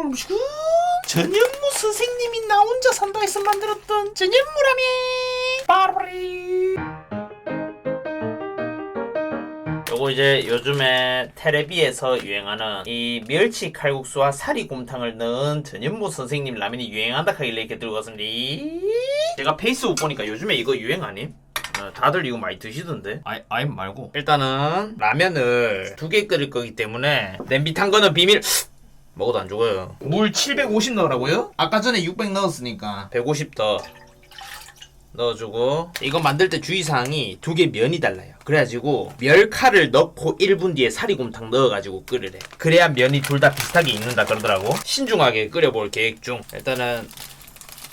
꿀꿀꿀꿀꿀 전현무 선생님이 나 혼자 산다 해서 만들었던 전현무라면 빠르리. 요거 이제 요즘에 테레비에서 유행하는 이 멸치 칼국수와 사리곰탕을 넣은 전현무 선생님 라면이 유행한다 하길래 이렇게 들고 왔습니다. 제가 페이스북 보니까 요즘에 이거 유행 아님? 어, 다들 이거 많이 드시던데? 아이, 아이 말고. 일단은 라면을 두 개 끓일 거기 때문에 냄비 탄 거는 비밀 먹어도 안 죽어요. 물 750 넣으라고요? 아까 전에 600 넣었으니까. 150 더 넣어주고. 이거 만들 때 주의사항이 두 개 면이 달라요. 그래가지고 멸칼을 넣고 1분 뒤에 사리곰탕 넣어가지고 끓이래. 그래야 면이 둘 다 비슷하게 익는다 그러더라고. 신중하게 끓여볼 계획 중. 일단은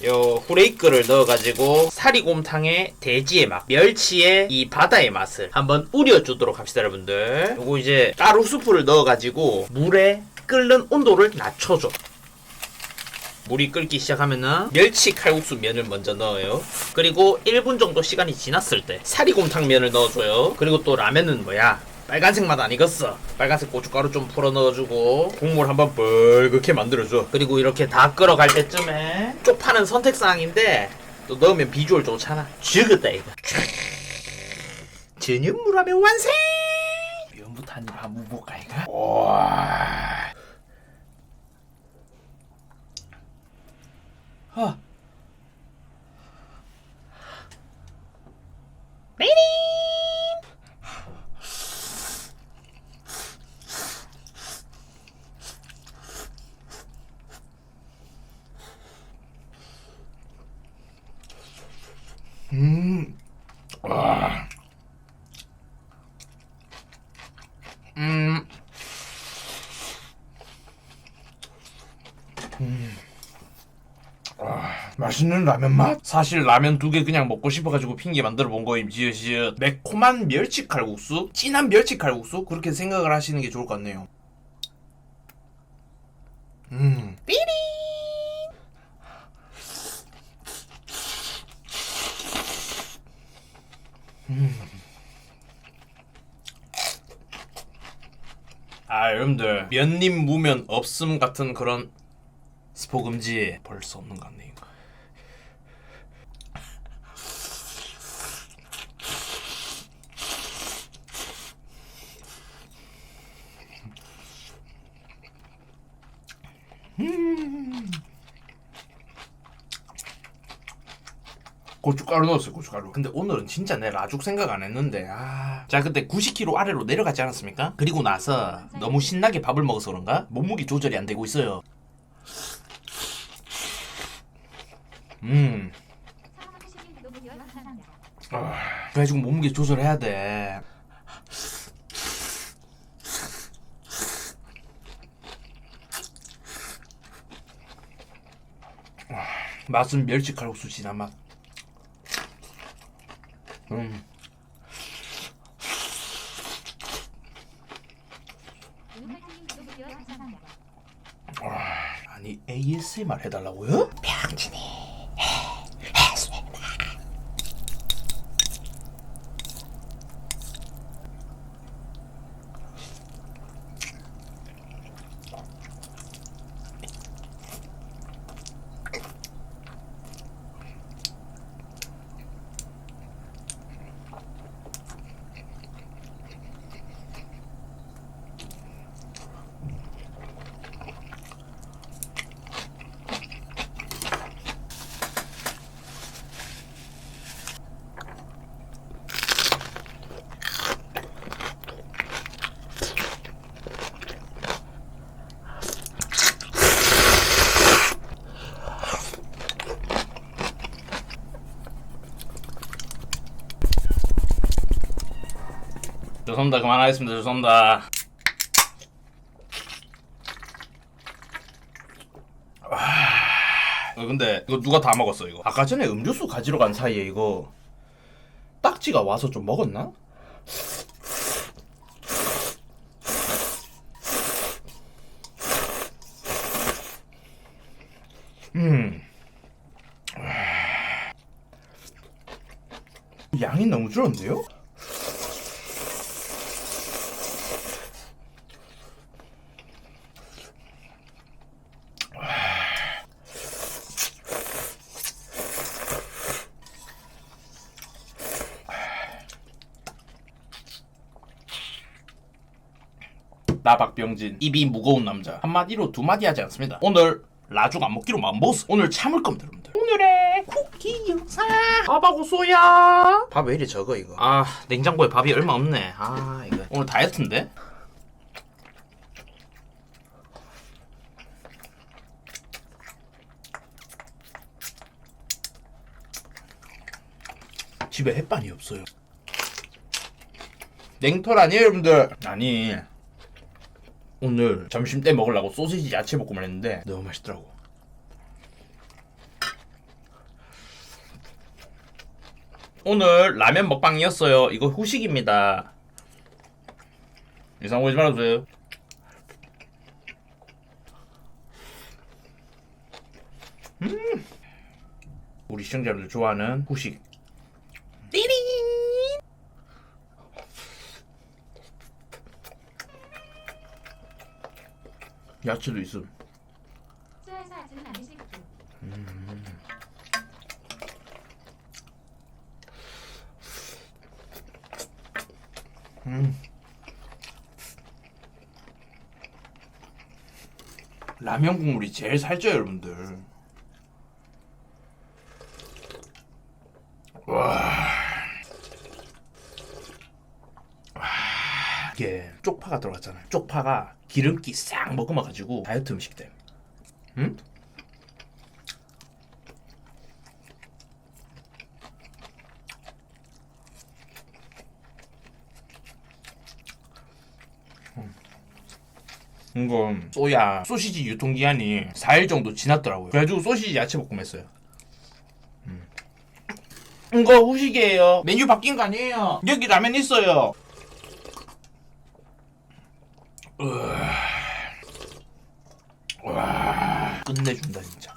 요 후레이크를 넣어가지고 사리곰탕의 돼지의 맛, 멸치의 이 바다의 맛을 한번 우려주도록 합시다 여러분들. 요거 이제 가루 수프를 넣어가지고 물에 끓는 온도를 낮춰줘 물이 끓기 시작하면은 멸치 칼국수 면을 먼저 넣어요. 그리고 1분 정도 시간이 지났을 때 사리곰탕 면을 넣어줘요. 그리고 또 라면은 뭐야? 빨간색 맛 아니겠어? 빨간색 고춧가루 좀 풀어 넣어주고 국물 한번 뻘겋게 만들어줘. 그리고 이렇게 다 끓어갈 때쯤에 쪽파는 선택사항인데 또 넣으면 비주얼 좋잖아. 죽었다 이거. 전현무라면 완성! 면부터 한입 한번 볼까 이거? 와. 아. 음. 와. 음. 맛있는 라면 맛? 사실 라면 두 개 그냥 먹고 싶어가지고 핑계 만들어 본 거임 지읒지읒 매콤한 멸치 칼국수? 진한 멸치 칼국수? 그렇게 생각을 하시는 게 좋을 것 같네요 음 삐리 아 여러분들 면님 무면 없음 같은 그런 스포 금지 벌써 없는 것 같네요. 고춧가루 넣었어요 고춧가루. 근데 오늘은 진짜 내 라죽 생각 안 했는데 아... 자 그때 90kg 아래로 내려갔지 않았습니까? 그리고 나서 너무 신나게 밥을 먹어서 그런가? 몸무게 조절이 안 되고 있어요. 음. 아, 그래가지고 몸무게 조절해야 돼. 아, 맛은 멸치 칼국수 진한 맛 음. 아니 ASMR 해달라고요? 병진이 죄송합니다 그만하겠습니다 죄송합니다 아, 근데 이거 누가 다 먹었어 이거 아까 전에 음료수 가지러 간 사이에 이거 딱지가 와서 좀 먹었나? 음 아. 양이 너무 줄었는데요? 나 박병진. 입이 무거운 남자. 한마디로 두 마디 하지 않습니다. 오늘 라죽 안 먹기로 마음먹었어. 오늘 참을 겁니다 여러분들. 오늘의 쿠키 영상. 밥하고 쏘야. 밥 왜 이리 적어 이거? 아 냉장고에 밥이 얼마 없네. 아 이거. 오늘 다이어트인데? 집에 햇반이 없어요. 냉털 아니에요, 여러분들? 아니. 오늘 점심 때 먹으려고 소시지 야채 볶음을 했는데 너무 맛있더라고. 오늘 라면 먹방이었어요. 이거 후식입니다. 이상 오지 말아주세요. 음. 우리 시청자분들 좋아하는 후식. 띠리. 야채도 있음. 안 드실게요. 라면 국물이 제일 살쪄요, 여러분들. 와. 와. 쪽파가 들어갔잖아요. 쪽파가 기름기 싹 먹어가지고 다이어트 음식 돼. 응? 이건 소야 소시지 유통기한이 4일 정도 지났더라고요. 그래가지고 소시지 야채 볶음 했어요. 음. 이거 후식이에요. 메뉴 바뀐 거 아니에요. 여기 라면 있어요. 와 끝내준다 진짜.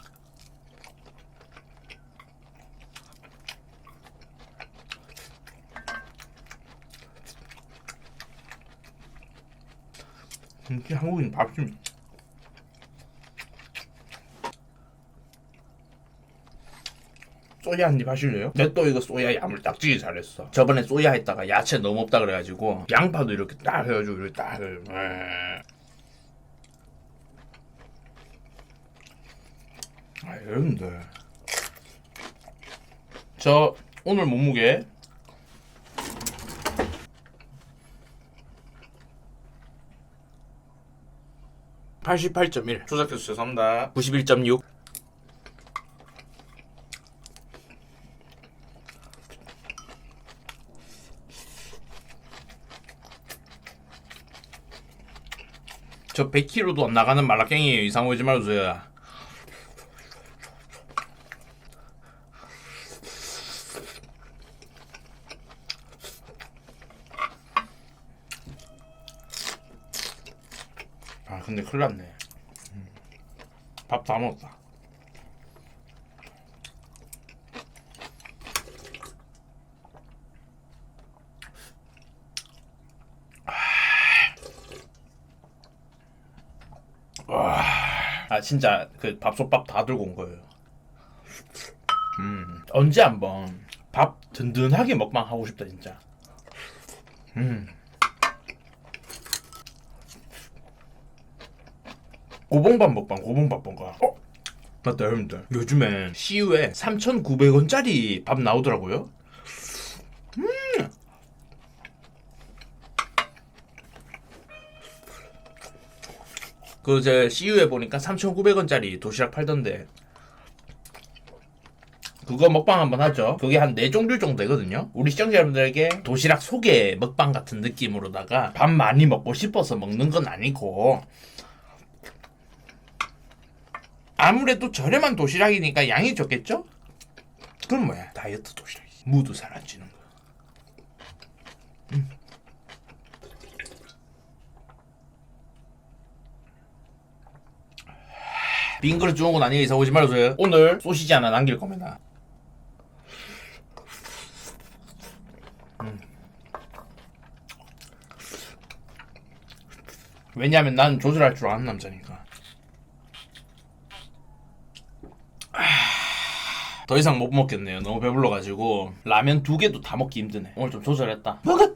진짜 한국인 밥좀 소야 한 입 하실래요? 내또 이거 소야 야물 딱지기 잘했어. 저번에 소야 했다가 야채 너무 없다 그래가지고 양파도 이렇게 딱 해가지고 이렇게 딱 해. 에. 아 여러분들 저 오늘 몸무게 (88.1) 조작해서 죄송합니다 (91.6) 저 100kg도 안 나가는 말라깽이에요. 이상 오지 말아주세요. 아 근데 큰일 났네. 밥 다 먹었다. 아 진짜 그 밥솥밥 다 들고 온 거예요. 음 언제 한번 밥 든든하게 먹방 하고 싶다 진짜. 음. 고봉밥 먹방 고봉밥 먹방. 어? 맞다 여러분들 요즘에 CU에 3,900원짜리 밥 나오더라고요. 그 제 CU에 보니까 3,900원짜리 도시락 팔던데 그거 먹방 한번 하죠. 그게 한 네 종류 정도 되거든요. 우리 시청자 여러분들에게 도시락 소개 먹방 같은 느낌으로다가 밥 많이 먹고 싶어서 먹는 건 아니고 아무래도 저렴한 도시락이니까 양이 적겠죠? 그럼 뭐야 다이어트 도시락이지. 무도 살 안 찌는 거. 빈 그릇 주운 건 아니에요. 오지 말아줘요. 오늘 소시지 하나 남길 겁니다. 음. 왜냐면 난 조절할 줄 아는 남자니까. 아, 더 이상 못 먹겠네요. 너무 배불러가지고 라면 두 개도 다 먹기 힘드네. 오늘 좀 조절했다. 먹었.